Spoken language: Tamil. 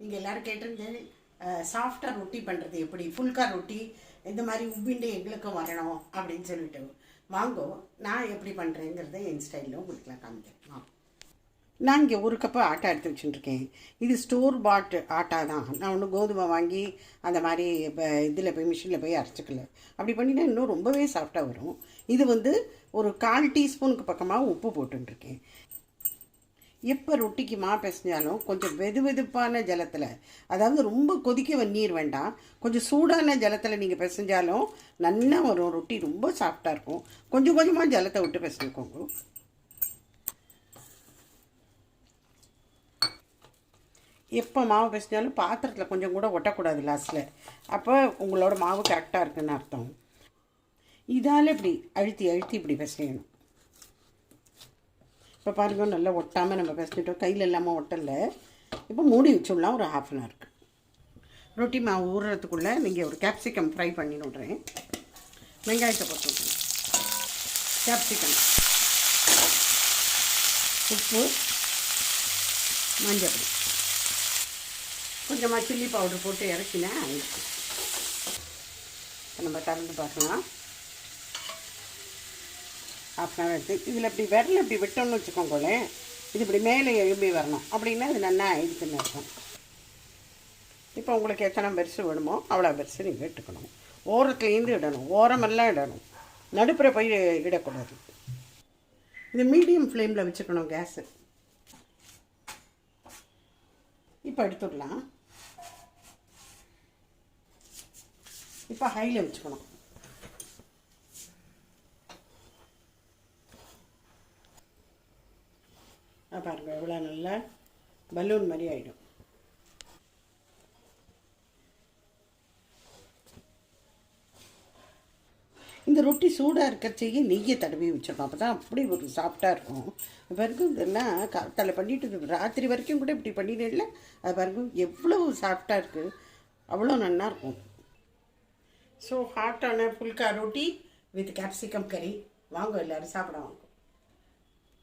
நீங்கள் எல்லோரும் கேட்டிருந்தேன் சாஃப்டாக ரொட்டி பண்ணுறது எப்படி? ஃபுல்கா ரொட்டி இந்த மாதிரி உப்பிண்டு எங்களுக்கும் வரணும் அப்படின்னு சொல்லிட்டு. வாங்கோ நான் எப்படி பண்ணுறேங்கிறத என் ஸ்டைலில் உங்களுக்குலாம் காமிக்கிறேன். நான் இங்கே ஒரு கப்பு ஆட்டா எடுத்து வச்சுட்டுருக்கேன் இது ஸ்டோர் பாட் ஆட்டா தான். நான் ஒன்றும் கோதுமை வாங்கி அந்த மாதிரி இப்போ இதில் போய் மிஷினில் போய் அரைச்சிக்கல. அப்படி பண்ணினா இன்னும் ரொம்பவே சாஃப்டாக வரும். இது வந்து ஒரு கால் டீஸ்பூனுக்கு பக்கமாக உப்பு போட்டுருக்கேன் எப்போ ரொட்டிக்கு மா பிசைஞ்சாலும் கொஞ்சம் வெது வெதுப்பான ஜலத்தில் அதாவது ரொம்ப கொதிக்க நீர் வேண்டாம். கொஞ்சம் சூடான ஜலத்தில் நீங்கள் பிசைஞ்சாலும் நல்லா வரும். ரொட்டி ரொம்ப சாஃப்டாக இருக்கும். கொஞ்சம் கொஞ்சமாக ஜலத்தை விட்டு பிசைஞ்சுக்கோங்க. எப்போ மாவு பிசைஞ்சாலும் பாத்திரத்தில் கொஞ்சம் கூட ஒட்டக்கூடாது லாஸ்ட்டில் அப்போ உங்களோட மாவு கரெக்டாக இருக்குன்னு அர்த்தம். இதால் இப்படி அழுத்தி அழுத்தி இப்படி பிசையணும். இப்போ பாருங்க நல்லா ஒட்டாமல் நம்ம பிசைஞ்சிட்டோம் கையில் இல்லாமல் ஒட்டலை. இப்போ மூடி வச்சுடலாம் ஒரு ஹாஃப் அன் ஹவருக்கு ரொட்டி மாவு ஊறுறதுக்குள்ளே நீங்கள் ஒரு கேப்சிகம் ஃப்ரை பண்ணி விட்றேன். வெங்காயத்தை போட்டு கேப்சிகம் உப்பு மஞ்சள் கொஞ்சமாக சில்லி பவுடர் போட்டு இறக்கினேன் நம்ம திறந்து பார்க்கலாம். ஹாஃப் அன் ஹவர் எடுத்து இதில் இப்படி விரல் இப்படி விட்டோம்னு வச்சுக்கோங்களேன் இது இப்படி மேலே எழும்பி வரணும். அப்படின்னா இது நல்லா ஆயிடுச்சுன்னு அர்த்தம். இப்போ உங்களுக்கு எத்தனை பெருசு வேணுமோ அவ்வளோ பெருசு நீங்கள் இட்டுக்கணும். ஓரத்துலேருந்து இடணும். ஓரமெல்லாம் இடணும். நடுப்புற போய் இடக்கூடாது. இது மீடியம் ஃப்ளேமில் வச்சுக்கணும் கேஸு. இப்போ எடுத்துடலாம். இப்போ ஹையில் வச்சுக்கணும். ஆ, பாருங்க எவ்வளோ நல்லா பலூன் மாதிரி ஆகிடும் இந்த ரொட்டி சூடாக இருக்கிறச்சேயே நெய்யை தடவி வச்சிடணும். அப்போ தான் அப்படி ஒரு சாஃப்டாக இருக்கும். பிறகு இதெல்லாம் காத்தால பண்ணிட்டு ராத்திரி வரைக்கும் கூட இப்படி பண்ணிடல அது பருகு எவ்வளவு சாஃப்டாக இருக்குது அவ்வளோ நல்லாயிருக்கும் ஸோ ஹாட்டான புல்கா ரொட்டி வித் கேப்சிகம் கறி வாங்க எல்லோரும் சாப்பிடுவாங்க